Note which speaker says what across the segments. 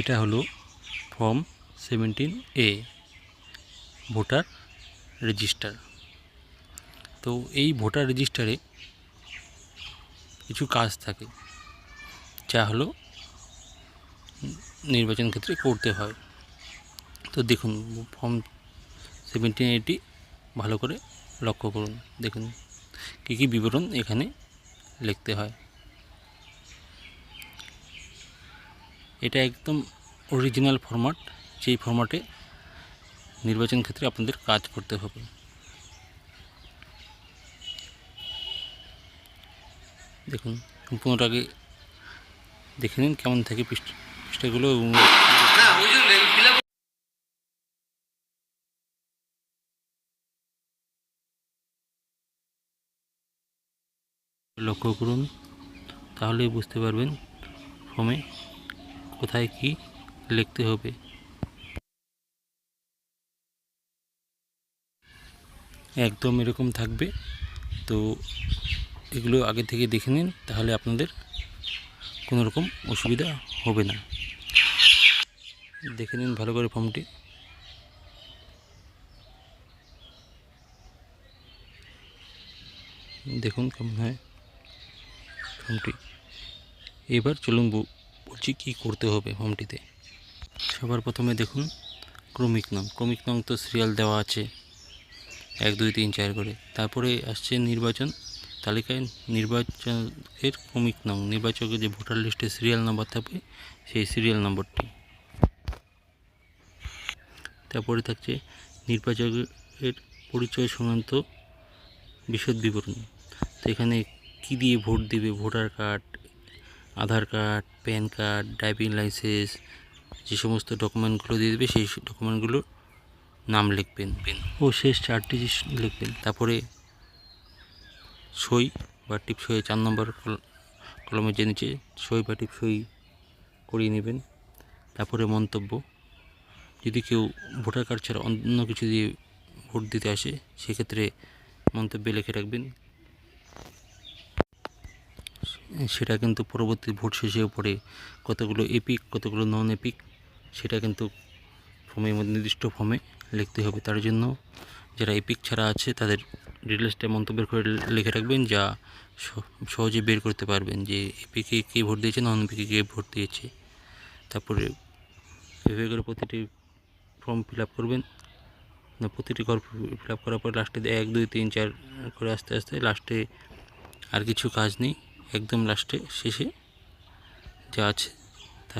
Speaker 1: এটা হলো form seventeen A, voter register. তো এই ভোটার রেজিস্টারে কিছু কাজ থাকে, যা হলো নির্বাচন ক্ষেত্রে করতে হয়। তো দেখুন, ফর্ম সেভেন্টিন এটি ভালো করে লক্ষ্য করুন, দেখুন কী কী বিবরণ এখানে লিখতে হয়। এটা একদম অরিজিনাল ফরম্যাট যেই ফরম্যাটে নির্বাচন ক্ষেত্রে আপনাদের কাজ করতে হবে। দেখুন সম্পূর্ণটাকে দেখে নিন কেমন থাকে পৃষ্ঠা, পৃষ্ঠাগুলো লক্ষ্য করুন, তাহলেই বুঝতে পারবেন ফর্মে কোথায় কি লিখতে হবে? একদম এরকম থাকবে। তো এগুলো আগে থেকে দেখে নিন, তাহলে আপনাদের কোনো রকম অসুবিধা হবে না। দেখে নিন ভালো করে ফর্মটি। দেখুন কেমন হয় ফর্মটি। এবার চলুন বলছি কী করতে হবে ফর্মটিতে সবার প্রথমে দেখুন, ক্রমিক নাম ক্রমিক নাম তো সিরিয়াল দেওয়া আছে, এক, দুই, তিন, চার করে। তারপরে আসছে নির্বাচন তালিকায়। নির্বাচকের ক্রমিক নাম নির্বাচকের যে ভোটার লিস্টে সিরিয়াল নাম্বার থাকবে, সেই সিরিয়াল নম্বরটি তারপরে থাকছে নির্বাচকের পরিচয় সংক্রান্ত বিশদ বিবরণ। তো এখানে কী দিয়ে ভোট দিবে? Voter card Aadhaar card, pan card, driving licence, যে সমস্ত ডকুমেন্টগুলো দিয়ে দেবে, সেই ডকুমেন্টগুলো নাম লিখবেন। ও শেষ চারটি লিখবেন। তারপরে সই বা টিপ সই, চার নম্বর কল- কলমের যে নিচে সই বা টিপ সই করিয়ে নেবেন। তারপরে মন্তব্য। যদি কেউ ভোটার কার্ড ছাড়া অন্য কিছু দিয়ে ভোট দিতে আসে, সেক্ষেত্রে মন্তব্যে লিখে রাখবেন সেটা কিন্তু পরবর্তী ভোট শেষেও পড়ে কতগুলো এপিক, কতগুলো নন এপিক, সেটা কিন্তু ফর্মের মধ্যে নির্দিষ্ট ফর্মে লিখতে হবে। তার জন্য যারা এপিক ছাড়া আছে, তাদের ডিটেলসটা মন্তব্যের করে লিখে রাখবেন, যা সহজে বের করতে পারবেন যে এপিকে কে ভোট দিয়েছে, নন এপিকে কে ভোট দিয়েছে। তারপরে এভাবে করে প্রতিটি ফর্ম ফিল আপ করবেন প্রতিটি ঘর ফিল আপ করার পর লাস্টে এক, দুই, তিন, চার করে আস্তে আস্তে লাস্টে আর কিছু কাজ নেই। একদম লাস্টে, শেষে যা আছে তা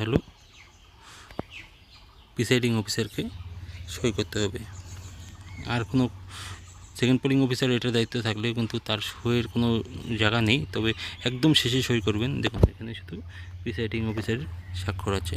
Speaker 1: প্রিসাইডিং অফিসারকে সই করতে হবে। আর কোনো সেকেন্ড পোলিং অফিসার এটার দায়িত্ব থাকলে কিন্তু তার সইয়ের কোনো জায়গা নেই, তবে একদম শেষে সই করবেন। দেখুন, এখানে শুধু প্রিসাইডিং অফিসারের স্বাক্ষর আছে।